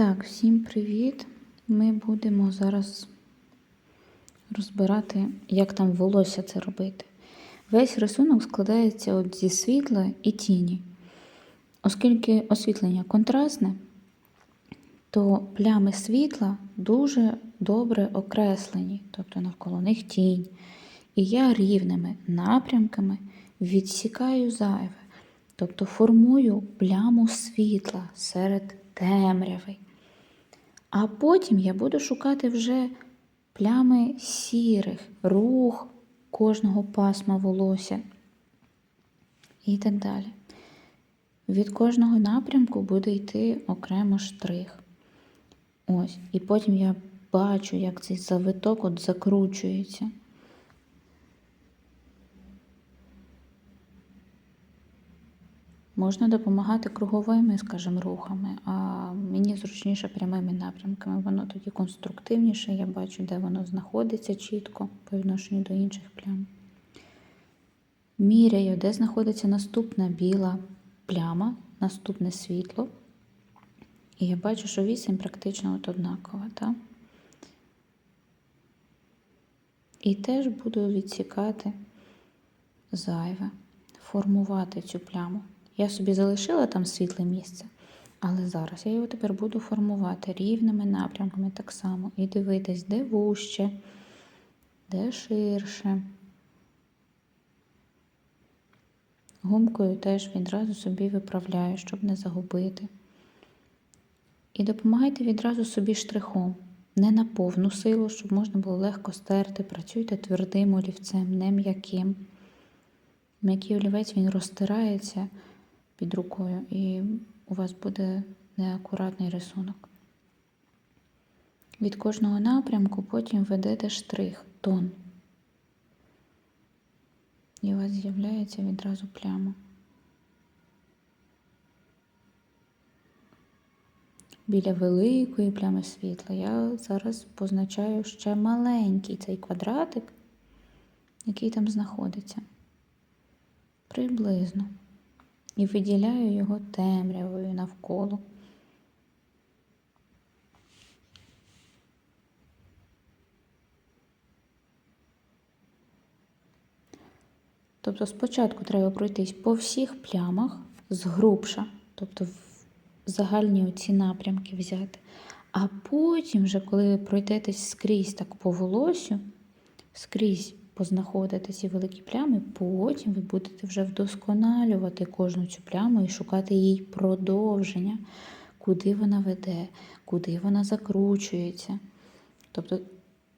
Так, всім привіт! Ми будемо зараз розбирати, як там волосся це робити. Весь рисунок складається от зі світла і тіні. Оскільки освітлення контрастне, то плями світла дуже добре окреслені, тобто навколо них тінь. І я рівними напрямками відсікаю зайве, тобто формую пляму світла серед темряви. А потім я буду шукати вже плями сірих, рух кожного пасма волосся і так далі. Від кожного напрямку буде йти окремо штрих. Ось. І потім я бачу, як цей завиток от закручується. Можна допомагати круговими, скажімо, рухами, а мені зручніше прямими напрямками. Воно тоді конструктивніше, я бачу, де воно знаходиться чітко по відношенню до інших плям. Міряю, де знаходиться наступна біла пляма, наступне світло. І я бачу, що вісім практично от однакова. Так? І теж буду відсікати зайве, формувати цю пляму. Я собі залишила там світле місце, але зараз я його тепер буду формувати рівними напрямками так само. І дивитись, де вужче, де ширше. Гумкою теж відразу собі виправляю, щоб не загубити. І допомагайте відразу собі штрихом, не на повну силу, щоб можна було легко стерти. Працюйте твердим олівцем, не м'яким. М'який олівець він розтирається під рукою, і у вас буде неакуратний рисунок. Від кожного напрямку потім ведете штрих, тон. І у вас з'являється відразу пляма. Біля великої плями світла я зараз позначаю ще маленький цей квадратик, який там знаходиться. Приблизно. І виділяю його темрявою навколо. Тобто спочатку треба пройтись по всіх плямах згрубша, тобто в загальні оці напрямки взяти. А потім, вже, коли ви пройдетесь скрізь так по волосю, скрізь познаходите ці великі плями, потім ви будете вже вдосконалювати кожну цю пляму і шукати їй продовження, куди вона веде, куди вона закручується. Тобто,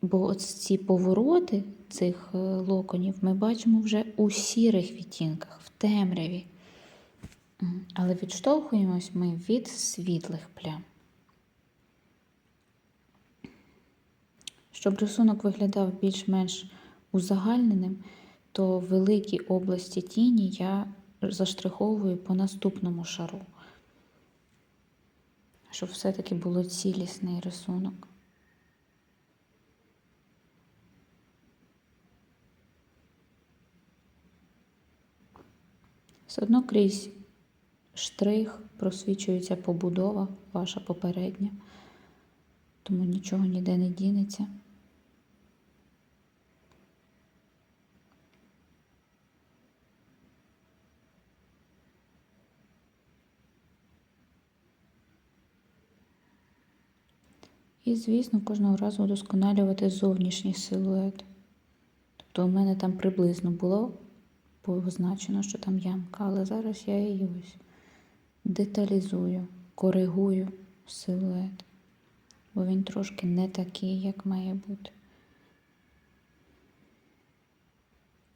бо от ці повороти цих е, локонів ми бачимо вже у сірих відтінках, в темряві. Але відштовхуємось ми від світлих плям. Щоб рисунок виглядав більш-менш узагальненим, то великі області тіні я заштриховую по наступному шару, щоб все-таки було цілісний рисунок. Все одно крізь штрих просвічується побудова ваша попередня, тому нічого ніде не дінеться. І, звісно, кожного разу удосконалювати зовнішній силует. Тобто у мене там приблизно було позначено, що там ямка, але зараз я її ось деталізую, коригую силует, бо він трошки не такий, як має бути.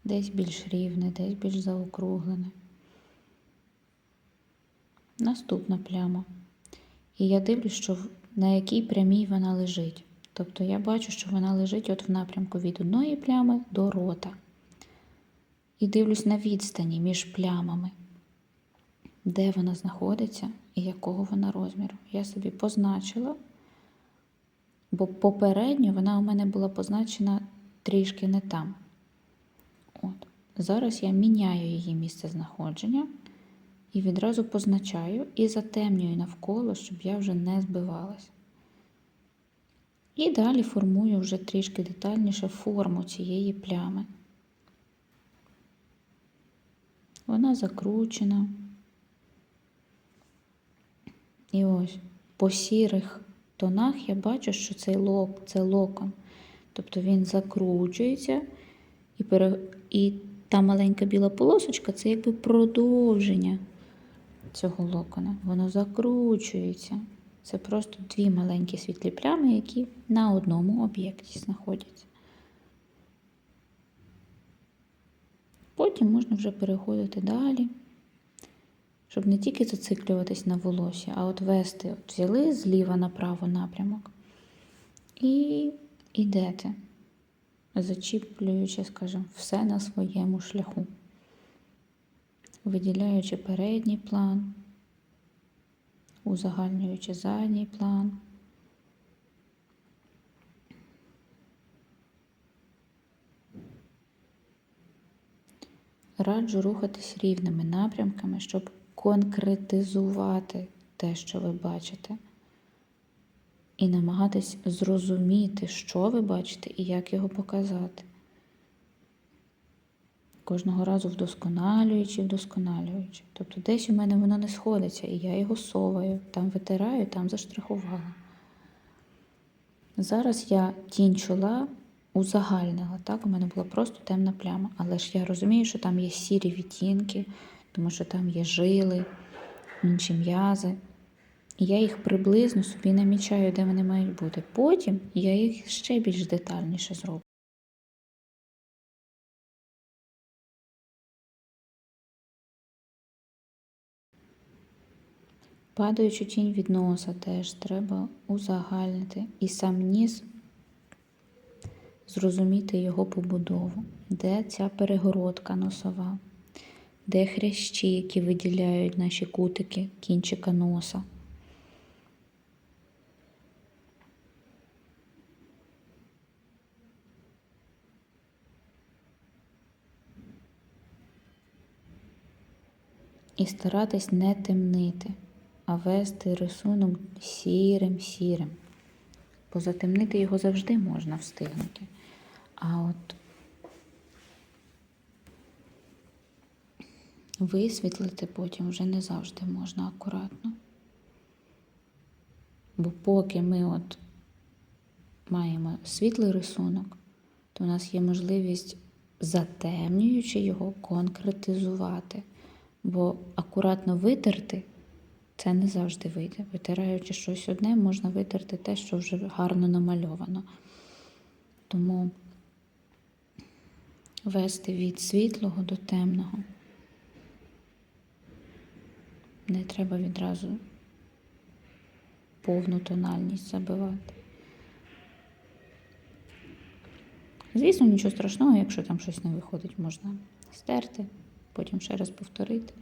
Десь більш рівне, десь більш заокруглене. Наступна пляма. І я дивлюсь, що на якій прямій вона лежить. Тобто я бачу, що вона лежить от в напрямку від одної плями до рота. І дивлюсь на відстані між плямами, де вона знаходиться і якого вона розміру. Я собі позначила, бо попередньо вона у мене була позначена трішки не там. От. Зараз я міняю її місце знаходження і відразу позначаю і затемнюю навколо, щоб я вже не збивалась. І далі формую вже трішки детальніше форму цієї плями. Вона закручена. І ось по сірих тонах я бачу, що цей лок це локон. Тобто він закручується, і, пере... і та маленька біла полосочка це якби продовження цього локона. Воно закручується. Це просто дві маленькі світлі плями, які на одному об'єкті знаходяться. Потім можна вже переходити далі, щоб не тільки зациклюватись на волосі, а от вести, от взяли зліва направо напрямок і йдете, зачіплюючи, скажімо, все на своєму шляху, виділяючи передній план, узагальнюючи задній план. Раджу рухатись рівними напрямками, щоб конкретизувати те, що ви бачите, і намагатись зрозуміти, що ви бачите і як його показати. Кожного разу вдосконалюючи, вдосконалюючи. Тобто десь у мене воно не сходиться, і я його соваю, там витираю, там заштрихувала. Зараз я тінь чола узагальнила. Так, у мене була просто темна пляма. Але ж я розумію, що там є сірі відтінки, тому що там є жили, інші м'язи. І я їх приблизно собі намічаю, де вони мають бути. Потім я їх ще більш детальніше зроблю. Падаючу тінь від носа теж треба узагальнити. І сам ніс зрозуміти його побудову, де ця перегородка носова, де хрящі, які виділяють наші кутики кінчика носа. І старатись не темнити, а вести рисунок сірим сірим. Бо затемнити його завжди можна встигнути. А от висвітлити потім вже не завжди можна акуратно. Бо поки ми от маємо світлий рисунок, то у нас є можливість, затемнюючи його, конкретизувати. Бо акуратно витерти це не завжди вийде. Витираючи щось одне, можна витерти те, що вже гарно намальовано. Тому вести від світлого до темного. Не треба відразу повну тональність забивати. Звісно, нічого страшного, якщо там щось не виходить, можна стерти, потім ще раз повторити.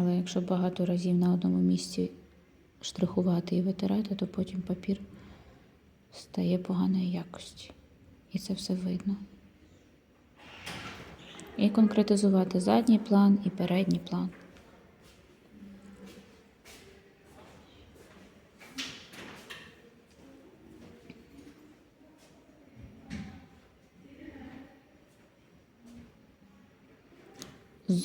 Але якщо багато разів на одному місці штрихувати і витирати, то потім папір стає поганої якості. І це все видно. І конкретизувати задній план і передній план.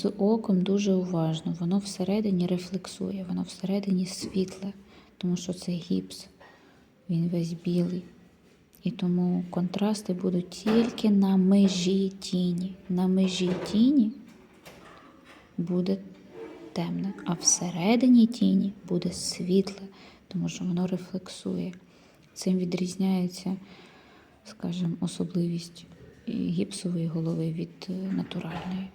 Оком дуже уважно, воно всередині рефлексує, воно всередині світле, тому що це гіпс, він весь білий. І тому контрасти будуть тільки на межі тіні. На межі тіні буде темне, а всередині тіні буде світле, тому що воно рефлексує. Цим відрізняється, скажімо, особливість гіпсової голови від натуральної.